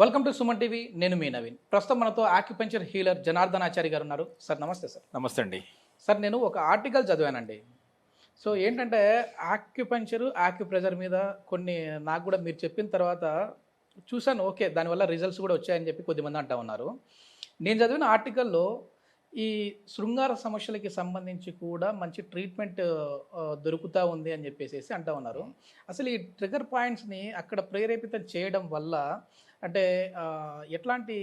Welcome to Suman TV నేను మీ నవీన్. ప్రస్తుతం మనతో ఆక్యుపెంచర్ హీలర్ జనార్దన్ ఆచారి గారు ఉన్నారు. సార్ నమస్తే సార్. నమస్తే అండి. సార్ నేను ఒక ఆర్టికల్ చదివానండి. సో ఏంటంటే ఆక్యుపెంచర్ ఆక్యుప్రెజర్ మీద కొన్ని నాకు కూడా మీరు చెప్పిన తర్వాత చూశాను. ఓకే దానివల్ల రిజల్ట్స్ కూడా వచ్చాయని చెప్పి కొద్దిమంది అంటా ఉన్నారు. నేను చదివిన ఆర్టికల్లో ఈ శృంగార సమస్యలకి సంబంధించి కూడా మంచి ట్రీట్మెంట్ దొరుకుతూ ఉంది అని చెప్పేసి అంటా ఉన్నారు. అసలు ఈ ట్రిగర్ పాయింట్స్ని అక్కడ ప్రేరేపితం చేయడం వల్ల అంటే ఎట్లాంటి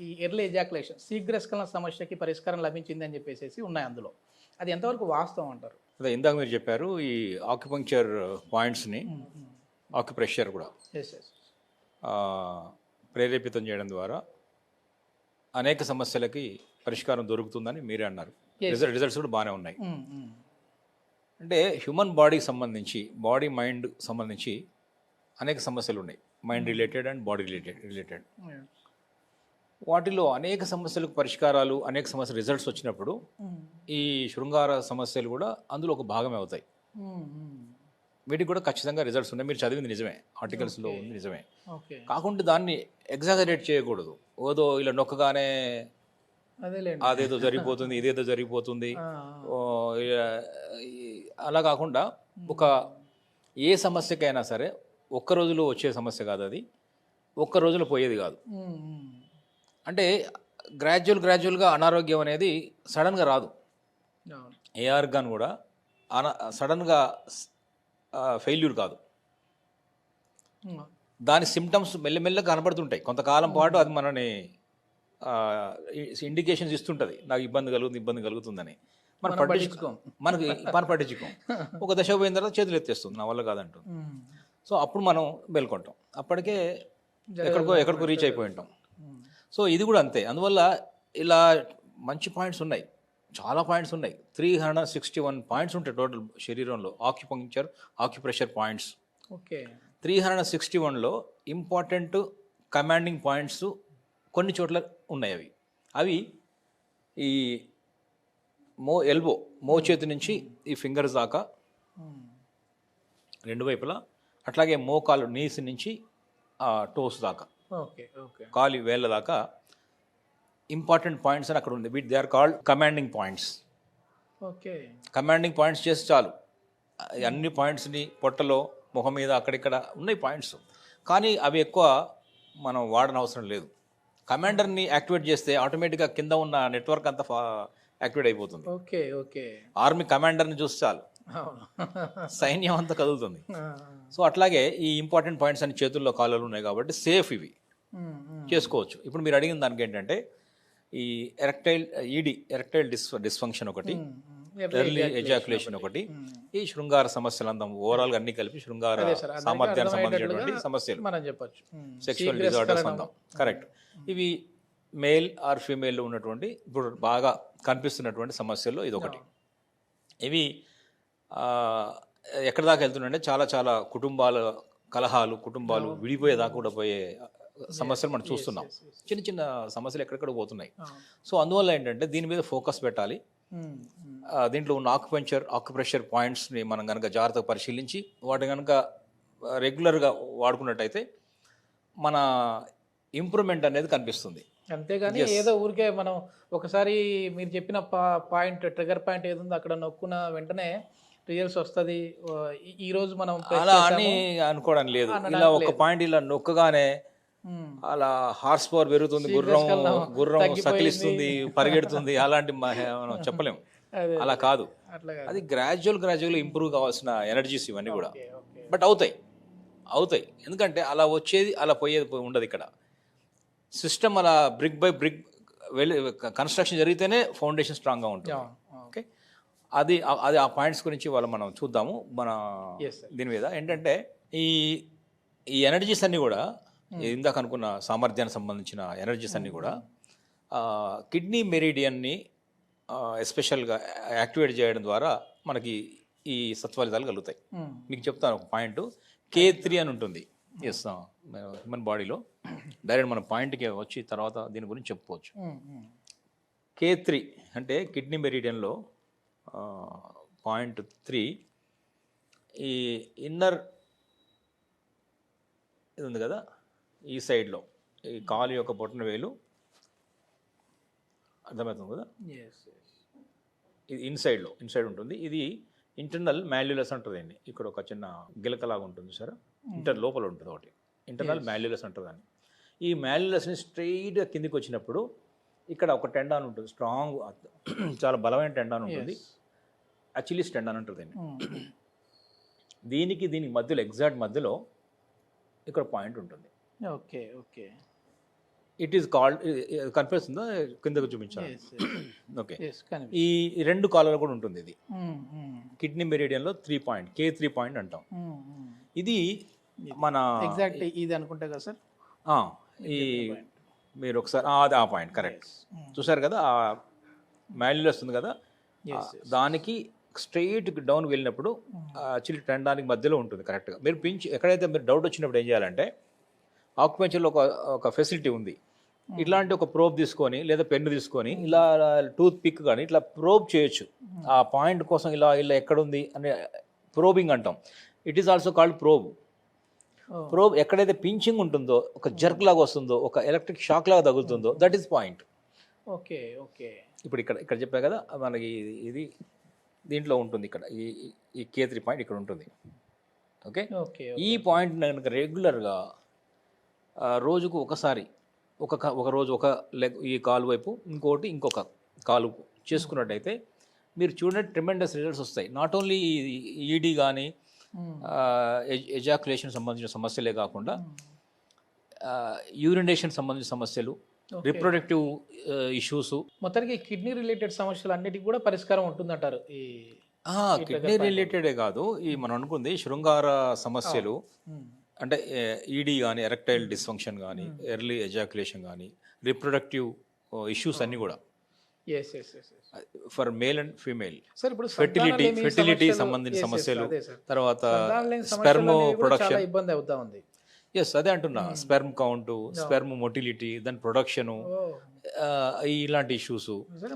ఈ ఎర్లీ ఎజాకులేషన్ శీఘ్రస్కలన సమస్యకి పరిష్కారం లభించింది అని చెప్పేసి ఉన్నాయి అందులో. అది ఎంతవరకు వాస్తవం అంటారు? అదే ఇందాక మీరు చెప్పారు ఈ ఆక్యుపంక్చర్ పాయింట్స్ని ఆక్యుప్రెషర్ కూడా. ప్రేరేపితం చేయడం ద్వారా అనేక సమస్యలకి పరిష్కారం దొరుకుతుందని మీరే అన్నారు. రిజల్ట్ రిజల్ట్స్ కూడా బాగానే ఉన్నాయి. అంటే హ్యూమన్ బాడీకి సంబంధించి బాడీ మైండ్ సంబంధించి అనేక సమస్యలు ఉన్నాయి. Mind related and body related related. వాటిలో అనేక సమస్యలకు పరిష్కారాలు అనేక సమస్యల రిజల్ట్స్ వచ్చినప్పుడు ఈ శృంగార సమస్యలు కూడా అందులో ఒక భాగమే అవుతాయి. వీటికి కూడా ఖచ్చితంగా రిజల్ట్స్ ఉన్నాయి. మీరు చదివింది నిజమే. ఆర్టికల్స్లో ఉంది నిజమే. కాకుండా దాన్ని ఎగ్జాగరేట్ చేయకూడదు. ఓదో ఇలా నొక్కగానే అదేదో జరిగిపోతుంది ఇదేదో జరిగిపోతుంది. అలా కాకుండా ఒక ఏ సమస్యకైనా సరే ఒక్క రోజులో వచ్చే సమస్య కాదు అది. ఒక్క రోజులో పోయేది కాదు. అంటే గ్రాడ్యువల్ గ్రాడ్యువల్గా అనారోగ్యం అనేది సడన్గా రాదు. అవును. ఏ ఆర్గాన్ కూడా అన సడన్గా ఫెయిల్యూర్ కాదు. దాని సిమ్టమ్స్ మెల్లమెల్లగా కనబడుతుంటాయి. కొంతకాలం పాటు అది మనని ఇండికేషన్స్ ఇస్తుంటుంది. నాకు ఇబ్బంది కలుగుతుంది ఇబ్బంది కలుగుతుందని. మనం పట్టించుకో మనకి మనం పట్టించుకోం. ఒక దశ పోయిన తర్వాత చేతులు ఎత్తేస్తుంది. నా వల్ల కాదంటుంది. సో అప్పుడు మనం మేల్కొంటాం. అప్పటికే ఎక్కడికో ఎక్కడికో రీచ్ అయిపోయి ఉంటాం. సో ఇది కూడా అంతే. అందువల్ల ఇలా మంచి పాయింట్స్ ఉన్నాయి. చాలా పాయింట్స్ ఉన్నాయి. Three hundred sixty one points ఉంటాయి టోటల్ శరీరంలో. Acupuncture acupressure points. Okay. Three hundred sixty వన్లో ఇంపార్టెంట్ కమాండింగ్ పాయింట్స్ కొన్ని చోట్ల ఉన్నాయి అవి. అవి ఈ మో ఎల్బో మో చేతి నుంచి ఈ ఫింగర్స్ దాకా. రెండు వైపులా అట్లాగే మోకాలు నీసి నుంచి టోస్ దాకా. Okay okay. కాలి వేళ్ళ దాకా ఇంపార్టెంట్ పాయింట్స్ అని అక్కడ ఉంది. వీటి they are called commanding points. Okay. Commanding points చేసి చాలు. అన్ని పాయింట్స్ని పొట్టలో ముఖం మీద అక్కడిక్కడ ఉన్నాయి పాయింట్స్. కానీ అవి ఎక్కువ మనం వాడని అవసరం లేదు. కమాండర్ని యాక్టివేట్ చేస్తే ఆటోమేటిక్గా కింద ఉన్న నెట్వర్క్ అంతా యాక్టివేట్ అయిపోతుంది. Okay okay. ఆర్మీ కమాండర్ని చూసి చాలు. సైన్యం అంతా కదులుతుంది. సో అట్లాగే ఈ ఇంపార్టెంట్ పాయింట్స్ అన్ని చేతుల్లో కాళ్ళు ఉన్నాయి కాబట్టి సేఫ్ ఇవి. చేసుకోవచ్చు. ఇప్పుడు మీరు అడిగిన దానికి ఏంటంటే ఈ erectile ED erectile dis dysfunction ఒకటి ఎర్లీ ఎజాకులేషన్ ఒకటి. ఈ శృంగార సమస్యలు అంతా ఓవరాల్గా అన్ని కలిపి శృంగార సామర్థ్యానికి సంబంధించినటువంటి సమస్యలు. మనం చెప్పొచ్చు. ఉమ్. Sexual disorders. అందాం కరెక్ట్ ఇవి మేల్ ఆర్ ఫీమేల్లో ఉన్నటువంటి ఇప్పుడు బాగా కనిపిస్తున్నటువంటి సమస్యల్లో ఇది ఒకటి ఇవి ఎక్కడి దాకా వెళ్తున్నాయంటే చాలా చాలా కుటుంబాల కలహాలు కుటుంబాలు విడిపోయేదాకా కూడా పోయే సమస్యలు మనం చూస్తున్నాం. చిన్న చిన్న సమస్యలు ఎక్కడెక్కడ పోతున్నాయి. సో అందువల్ల ఏంటంటే దీని మీద ఫోకస్ పెట్టాలి. దీంట్లో ఉన్న ఆక్యుపెంచర్ ఆక్యుప్రెషర్ పాయింట్స్ని మనం కనుక జాగ్రత్తగా పరిశీలించి వాటిని కనుక రెగ్యులర్గా వాడుకున్నట్టయితే మన ఇంప్రూవ్మెంట్ అనేది కనిపిస్తుంది. అంతేగాని ఏదో ఊరికే మనం ఒకసారి మీరు చెప్పిన పా పాయింట్ ట్రిగర్ పాయింట్ ఏది ఉందో అక్కడ నొక్కున వెంటనే రిజల్ట్స్ వస్తుంది. ఈ రోజు మనం అలా. అని అనుకోవడం లేదు. ఇలా ఒక పాయింట్ ఇలా నొక్కగానే అలా హార్స్ పవర్ పెరుగుతుంది గుర్రం గుర్రం. సకిలిస్తుంది పరిగెడుతుంది అలాంటి మనం చెప్పలేం. అదే అలా కాదు. అది గ్రాడ్యువల్ గ్రాడ్యువల్ ఇంప్రూవ్ కావాల్సిన ఎనర్జీస్ ఇవన్నీ కూడా. బట్ అవుతాయి. అవుతాయి. ఎందుకంటే అలా వచ్చేది అలా పోయేది ఉండదు ఇక్కడ. సిస్టమ్ అలా బ్రిక్ బై బ్రిక్ వెళ్ళి కన్స్ట్రక్షన్ జరిగితేనే ఫౌండేషన్ స్ట్రాంగ్గా ఉంటుంది. అది అది ఆ పాయింట్స్ గురించి వాళ్ళు మనం చూద్దాము. మన. దీని మీద ఏంటంటే ఈ ఈ ఎనర్జీస్ అన్నీ కూడా ఇందాక అనుకున్న సామర్థ్యానికి సంబంధించిన ఎనర్జీస్ అన్నీ కూడా కిడ్నీ మెరిడియన్ని ఎస్పెషల్గా యాక్టివేట్ చేయడం ద్వారా మనకి ఈ సత్ఫలితాలు కలుగుతాయి. ఉమ్, మీకు చెప్తాను ఒక పాయింట్. కే త్రీ అని ఉంటుంది. ఎస్ హ్యూమన్ బాడీలో డైరెక్ట్ మన పాయింట్కి వచ్చి తర్వాత దీని గురించి చెప్పుకోవచ్చు. కే త్రీ అంటే కిడ్నీ మెరిడియన్లో పాయింట్ త్రీ. ఈ ఇన్నర్ ఇది ఉంది కదా ఈ సైడ్లో ఈ కాలు యొక్క బొట్టన వేలు. అర్థమవుతుంది కదా? ఇది ఇన్సైడ్లో ఇన్సైడ్ ఉంటుంది. ఇది ఇంటర్నల్ మాల్యులస్ అంటుంది అండి ఇక్కడ ఒక చిన్న గిలకలాగా ఉంటుంది సార్. ఇంటర్ లోపల ఉంటుంది ఒకటి. ఇంటర్నల్ మాల్యులస్ అంటుంది అని ఈ మాల్యులస్ని స్ట్రైట్గా కిందికి వచ్చినప్పుడు ఇక్కడ ఒక టెండాన్ ఉంటుంది స్ట్రాంగ్ చాలా బలమైన టెండాన్ ఉంటుంది. అచిలిస్ టెండాన్ ఉంటుంది అండి దీనికి దీనికి మధ్యలో ఎగ్జాక్ట్ మధ్యలో ఇక్కడ పాయింట్ ఉంటుంది. Okay okay it is called కనిపిస్తుందా? కిందకు చూపించాలి? ఓకే ఈ రెండు కాలాలు కూడా ఉంటుంది ఇది. Kidney మెరిడియన్లో three point K three point అంటాం. ఇది మన ఎగ్జాక్ట్ ఇది అనుకుంటా కదా సార్? ఈ మీరు ఒకసారి ఆ, అది ఆ పాయింట్ కరెక్ట్. చూసారు కదా? ఆ మాల్యులస్ ఉంది కదా? దానికి స్ట్రైట్ డౌన్ వెళ్ళినప్పుడు చిల్లి టెండానికి మధ్యలో ఉంటుంది కరెక్ట్గా. మీరు పించ్ ఎక్కడైతే మీరు డౌట్ వచ్చినప్పుడు ఏం చేయాలంటే ఆక్యుపెన్షన్లో ఒక ఒక ఫెసిలిటీ ఉంది. ఇట్లాంటి ఒక ప్రోబ్ తీసుకొని లేదా పెన్ను తీసుకొని ఇలా టూత్ పిక్ కానీ ఇట్లా ప్రోబ్ చేయొచ్చు. ఆ పాయింట్ కోసం ఇలా ఇలా ఎక్కడుంది అనే ప్రోబింగ్ అంటాం. It is also called probe probe ఎక్కడైతే పించింగ్ ఉంటుందో ఒక జర్క్ లాగా వస్తుందో ఒక ఎలక్ట్రిక్ షాక్ లాగా తగులుతుందో that is point okay okay. ఇప్పుడు ఇక్కడ ఇక్కడ చెప్పా కదా మనకి ఇది- దీంట్లో ఉంటుంది ఇక్కడ ఈ ఈ- ఈ కే త్రీ పాయింట్ ఇక్కడ ఉంటుంది. Okay okay. ఈ పాయింట్ కనుక రెగ్యులర్గా రోజుకు ఒకసారి ఒక ఒక రోజు ఒక లెగ్ ఈ కాలు వైపు ఇంకోటి ఇంకొక కాలు చేసుకున్నట్టయితే మీరు చూడండి ట్రిమెండస్ రిజల్ట్స్ వస్తాయి. నాట్ ఓన్లీ ఈడీ కానీ ఎజాకులేషన్ సంబంధించిన సమస్యలే కాకుండా యూరినేషన్ సంబంధించిన సమస్యలు రిప్రొడక్టివ్ ఇష్యూస్ మొత్తానికి కిడ్నీ రిలేటెడ్ సమస్యలు అన్నిటికీ కూడా పరిష్కారం ఉంటుందంటారు ఈ కిడ్నీ రిలేటెడే కాదు. ఈ మనం అనుకుంది శృంగార సమస్యలు. అంటే ఈడీ కానీ ఎరెక్టైల్ డిస్ఫంక్షన్ కానీ ఎర్లీ ఎజాకులేషన్ కానీ రిప్రొడక్టివ్ ఇష్యూస్ అన్నీ కూడా. For male and female sir ఇప్పుడు ఫెర్టిలిటీ ఫెర్టిలిటీ సంబంధించిన సమస్యలు. తర్వాత స్పెర్మ్ ప్రొడక్షన్ ఇబ్బంది అవుతా ఉంది. ఎస్ అదే అంటున్నా. స్పెర్మ్ కౌంట్ స్పెర్మ్ మొటిలిటీ దాని ప్రొడక్షను ఇలాంటి ఇష్యూస్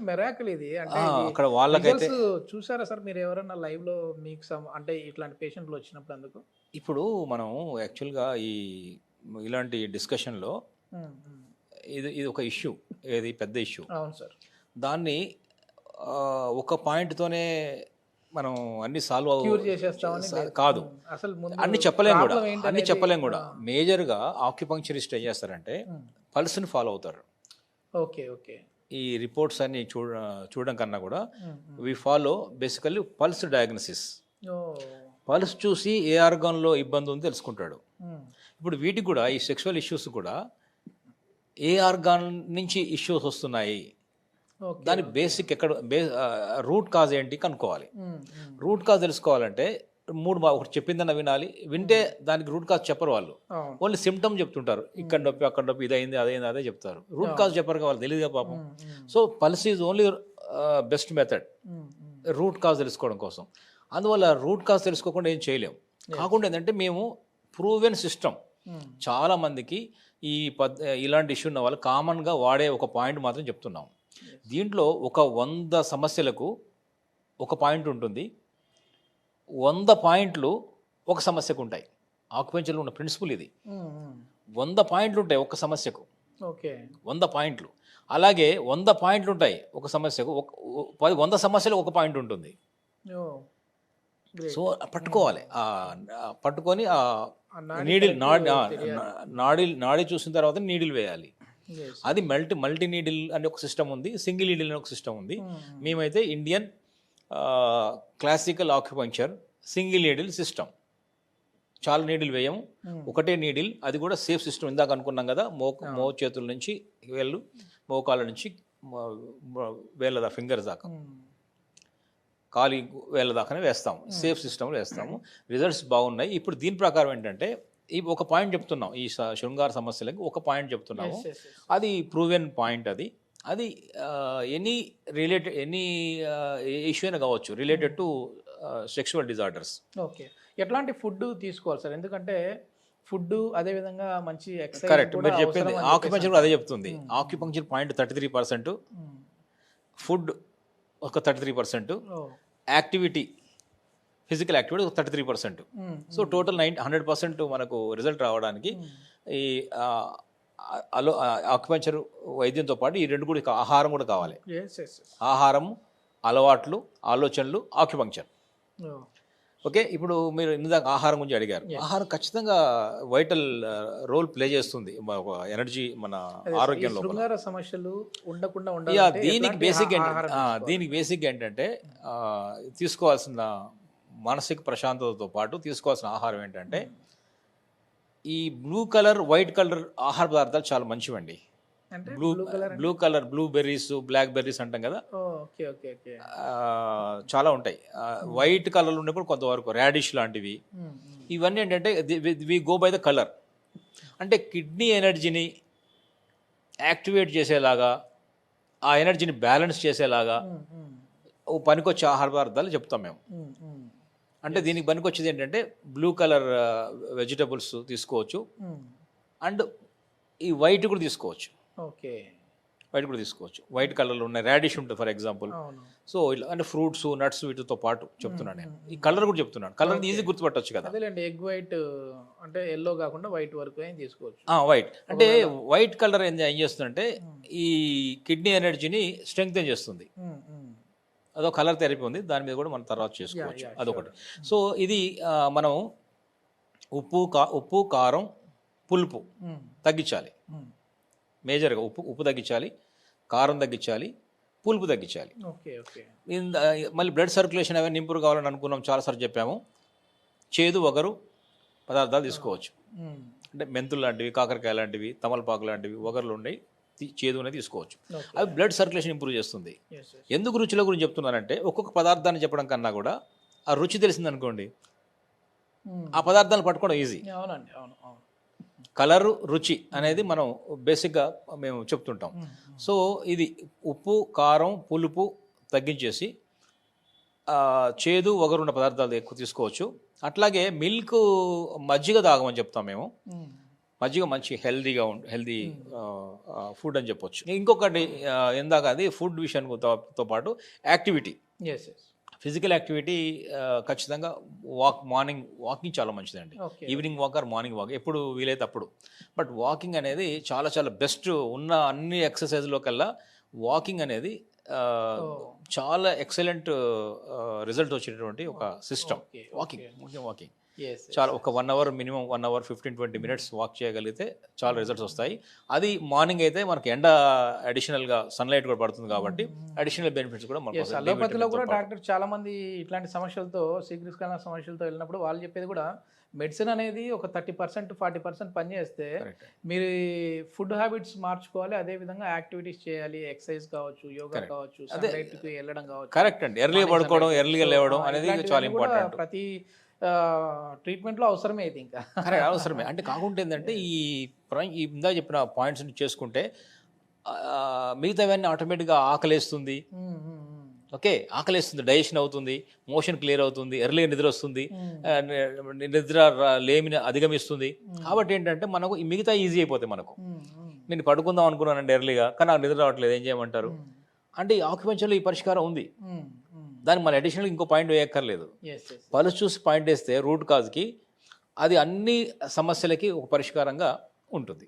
మెరాకిల్ ఇది. అంటే అక్కడ వాళ్ళకైతే చూసారా సార్ మీరు ఎవరైనా లైవ్లో మీకు అంటే ఇట్లాంటి పేషెంట్లు వచ్చినప్పుడు అందుకు? ఇప్పుడు మనం యాక్చువల్గా ఈ ఇలాంటి డిస్కషన్లో ఉమ్, ఉమ్. ఇది ఇది ఒక ఇష్యూ ఏది పెద్ద ఇష్యూ అవును సార్ దాన్ని ఒక పాయింట్తోనే మనం అన్ని సాల్వ్. కాదు. అసలు అన్ని చెప్పలేం కూడా. అన్ని చెప్పలేం కూడా. మేజర్గా ఆక్యుపంక్చరిస్ట్ ఏం చేస్తారంటే. పల్స్ని ఫాలో అవుతారు. Okay okay. ఈ రిపోర్ట్స్ అన్ని చూడ చూడడం కన్నా కూడా. We follow basically pulse diagnosis pulse చూసి ఏ ఆర్గాన్లో ఇబ్బంది ఉందో తెలుసుకుంటాడు. ఉమ్, ఇప్పుడు వీటికి కూడా ఈ సెక్షువల్ ఇష్యూస్ కూడా ఏ ఆర్గాన్ నుంచి ఇష్యూస్ వస్తున్నాయి? దాని బేసిక్ ఎక్కడ బే రూట్ కాజ్ ఏంటి కనుక్కోవాలి. రూట్ కాజ్ తెలుసుకోవాలంటే మూడు మా- ఒకటి చెప్పిందన్న వినాలి. వింటే దానికి రూట్ కాజ్ చెప్పరు వాళ్ళు. ఓన్లీ సిమ్టమ్ చెప్తుంటారు. ఇక్కడ నొప్పి అక్కడ నొప్పి ఇది అయింది అదైంది అదే చెప్తారు. రూట్ కాజ్ చెప్పరు వాళ్ళు తెలియదుగా పాపం. So pulse is only best method. Root cause తెలుసుకోవడం కోసం. అందువల్ల రూట్ కాజ్ తెలుసుకోకుండా ఏం చేయలేం. కాకుండా ఏంటంటే మేము ప్రూవెన్ సిస్టమ్. ఉమ్. చాలా మందికి ఈ పద్ ఇలాంటి ఇష్యూ ఉన్న వాళ్ళు కామన్గా వాడే ఒక పాయింట్ మాత్రం చెప్తున్నాం. దీంట్లో ఒక వంద సమస్యలకు ఒక పాయింట్ ఉంటుంది. వంద పాయింట్లు ఒక సమస్యకు ఉంటాయి. ఆక్యుపెన్షన్లో ఉన్న ప్రిన్సిపల్ ఇది. ఉమ్. వంద పాయింట్లు ఉంటాయి ఒక సమస్యకు. ఓకే వంద పాయింట్లు. అలాగే వంద పాయింట్లు ఉంటాయి ఒక సమస్యకు. ఒక పది వంద సమస్యలు ఒక పాయింట్ ఉంటుంది. గ్రేట్ సో పట్టుకోవాలి. ఆ పట్టుకొని నీడిల్ నాడి నాడి నాడి చూసిన తర్వాత నీడిల్ వేయాలి. అది మల్టీ మల్టీ నీడిల్ అనే ఒక సిస్టమ్ ఉంది సింగిల్ నీడిల్ అనే ఒక సిస్టమ్ ఉంది. ఉమ్, మేమైతే Indian classical acupuncture single needle system. చాలా నీడిల్ వేయము. Hmm. ఒకటే నీడిల్ అది కూడా సేఫ్ సిస్టమ్ ఇందాక అనుకున్నాం కదా మో మో చేతుల నుంచి వేళ్ళు మోకాళ్ళ నుంచి వేళ్ళ దా ఫింగర్స్ దాకా. కాలి వేళ్ళ దాకానే వేస్తాం సేఫ్ సిస్టమ్లో వేస్తాము. రిజల్ట్స్ బాగున్నాయి. ఇప్పుడు దీని ప్రకారం ఏంటంటే ఒక పాయింట్ చెప్తున్నాం. ఈ శృంగార సమస్యలకు ఒక పాయింట్ చెప్తున్నాము. అది ప్రూవెన్ పాయింట్ అది. అది ఎనీ రిలేటెడ్ ఎనీ ఇష్యూ అయినా కావచ్చు related to sexual disorders. Okay. ఎట్లాంటి ఫుడ్ తీసుకోవాలి సార్? ఎందుకంటే ఫుడ్ అదే విధంగా మంచి కరెక్ట్. మీరు చెప్పింది ఆక్యుపంచర్ కూడా అదే చెప్తుంది. Acupuncture point thirty three percent. Food ఒక thirty three percent. Activity physical activity thirty three percent. So total nine hundred percent మనకు రిజల్ట్ రావడానికి ఈ అలో ఆక్యుపంచర్ వైద్యంతో పాటు ఈ రెండు కూడా ఆహారం కూడా కావాలి. ఆహారం అలవాట్లు ఆలోచనలు ఆక్యుపంక్చర్. ఓకే ఇప్పుడు మీరు ఇందాక ఆహారం గురించి అడిగారు. ఆహారం ఖచ్చితంగా వైటల్ రోల్ ప్లే చేస్తుంది. ఎనర్జీ మన ఆరోగ్యం లోపల. శృంగార సమస్యలు ఉండకుండా దీనికి బేసిక్ దీనికి బేసిక్ ఏంటంటే తీసుకోవాల్సిన మానసిక ప్రశాంతతతో పాటు తీసుకోవాల్సిన ఆహారం ఏంటంటే ఈ బ్లూ కలర్ వైట్ కలర్ ఆహార పదార్థాలు చాలా మంచివండి. Blue blue colour blueberries blackberries అంటాం కదా? చాలా ఉంటాయి. వైట్ కలర్ కూడా కొంతవరకు రాడిష్ లాంటివి. ఇవన్నీ ఏంటంటే we go by the colour అంటే కిడ్నీ ఎనర్జీని యాక్టివేట్ చేసేలాగా ఆ ఎనర్జీని బ్యాలెన్స్ చేసేలాగా ఓ పనికొచ్చే ఆహార పదార్థాలు చెప్తాం మేము. అంటే దీనికి పనికొచ్చేది ఏంటంటే బ్లూ కలర్ వెజిటబుల్స్ తీసుకోవచ్చు. అండ్ ఈ వైట్ కూడా తీసుకోవచ్చు. ఓకే వైట్ కూడా తీసుకోవచ్చు. వైట్ కలర్లో ఉన్న రాడిష్ ఉంటుంది ఫర్ ఎగ్జాంపుల్ సో ఇలా అంటే ఫ్రూట్స్ నట్స్ వీటితో పాటు చెప్తున్నాను నేను. ఈ కలర్ కూడా చెప్తున్నాను. కలర్ ఈజీ గుర్తుపట్టొచ్చు కదా. అదేలేండి ఎగ్ వైట్ అంటే ఎల్లో కాకుండా వైట్ వరకు ఏం తీసుకోవచ్చు. వైట్ అంటే వైట్ కలర్ ఏం ఏం చేస్తుందంటే ఈ కిడ్నీ ఎనర్జీని స్ట్రెంగ్తెన్ చేస్తుంది. అదొక కలర్ థెరపీ ఉంది. దాని మీద కూడా మనం తర్వాత చేసుకోవచ్చు. అదొకటి. సో ఇది మనం ఉప్పు కా ఉప్పు కారం పులుపు ఉమ్, తగ్గించాలి. ఉమ్. మేజర్గా ఉప్పు ఉప్పు తగ్గించాలి కారం తగ్గించాలి పులుపు తగ్గించాలి. Okay okay. ఇన్ ద- మళ్ళీ బ్లడ్ సర్క్యులేషన్ అవన్నీ ఇంప్రూవ్ కావాలని అనుకున్నాం చాలాసార్లు చెప్పాము. చేదు ఒకరు పదార్థాలు తీసుకోవచ్చు. ఉమ్, అంటే మెంతులు లాంటివి కాకరకాయ లాంటివి తమలపాకు లాంటివి ఒకరులు ఉండయి తీ- చేదు అనేది తీసుకోవచ్చు అవి బ్లడ్ సర్క్యులేషన్ ఇంప్రూవ్ చేస్తుంది. ఎందుకు రుచుల గురించి చెప్తున్నానంటే ఒక్కొక్క పదార్థాన్ని చెప్పడం కన్నా కూడా ఆ రుచి తెలిసింది అనుకోండి. ఉమ్. ఆ పదార్థాలను పట్టుకోవడం ఈజీ అవునండి అవును అవును. కలరు రుచి అనేది మనం బేసిక్గా మేము చెప్తుంటాం. ఉమ్, సో ఇది ఉప్పు కారం పులుపు తగ్గించేసి చేదు వగరున్న పదార్థాలు ఎక్కువ తీసుకోవచ్చు. అట్లాగే మిల్క్ మజ్జిగ తాగమని చెప్తాం మేము. మజ్జిగ మంచి హెల్దీగా ఉం హెల్దీ ఫుడ్ అని చెప్పొచ్చు. ఇంకొకటి ఇందాక అది ఫుడ్ విషయానికి తో పాటు యాక్టివిటీ ఫిజికల్ యాక్టివిటీ ఖచ్చితంగా వాక్ మార్నింగ్ వాకింగ్ చాలా మంచిదండి. Evening walk or morning walk ఎప్పుడు వీలైతే అప్పుడు. బట్ వాకింగ్ అనేది చాలా చాలా బెస్ట్ ఉన్న అన్ని ఎక్సర్సైజ్లో కల్లా వాకింగ్ అనేది చాలా ఎక్సలెంట్ రిజల్ట్ వచ్చేటటువంటి ఒక సిస్టమ్ వాకింగ్ ముఖ్యం వాకింగ్ చాలా ఒక one hour minimum one hour fifteen twenty minutes walk చేయగలిగితే చాలా రిజల్ట్స్ వస్తాయి అది మార్నింగ్ అయితే మనకి ఎండ అడిషనల్గా సన్లైట్ కూడా పడుతుంది కాబట్టి అడిషనల్ బెనిఫిట్స్ కూడా మనకు. అలోపతిలో కూడా. డాక్టర్ చాలా మంది ఇట్లాంటి సమస్యలతో శీఘ్రస్కరణ సమస్యలతో వెళ్ళినప్పుడు వాళ్ళు చెప్పేది కూడా మెడిసిన్ అనేది ఒక థర్టీ పర్సెంట్ ఫార్టీ పర్సెంట్ పనిచేస్తే. మీరు ఫుడ్ హ్యాబిట్స్ మార్చుకోవాలి అదే విధంగా యాక్టివిటీస్ చేయాలి ఎక్సర్సైజ్ కావచ్చు యోగా కావచ్చు వెళ్ళడం కావచ్చు కరెక్ట్ అండి ఎర్లీగా పడుకోవడం ఎర్లీగా లేవడం అనేది చాలా ఇంపార్టెంట్ ప్రతి ట్రీట్మెంట్లో అవసరమే ఇది ఇంకా. కరెక్ట్ అవసరమే. అంటే కాకుండా ఏంటంటే ఈ ఈ ఇందా చెప్పిన పాయింట్స్ చేసుకుంటే మిగతావన్నీ ఆటోమేటిక్గా ఆకలేస్తుంది. ఓకే ఆకలేస్తుంది డైజెషన్ అవుతుంది మోషన్ క్లియర్ అవుతుంది ఎర్లీగా నిద్ర వస్తుంది నిద్ర లేమిని అధిగమిస్తుంది. కాబట్టి ఏంటంటే మనకు మిగతా ఈజీ అయిపోతాయి మనకు. నేను పడుకుందాం అనుకున్నానండి ఎర్లీగా కానీ నాకు నిద్ర రావట్లేదు ఏం చేయమంటారు? అంటే ఈ ఆక్యుపెన్షన్లో ఈ పరిష్కారం ఉంది. దానికి మన అడిషనల్ ఇంకో పాయింట్ వేయక్కర్లేదు. పలుసు చూసి పాయింట్ వేస్తే రూట్ కాజ్కి అది అన్ని సమస్యలకి ఒక పరిష్కారంగా ఉంటుంది.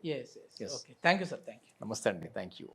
Thank you sir thank you నమస్తే అండి. Thank you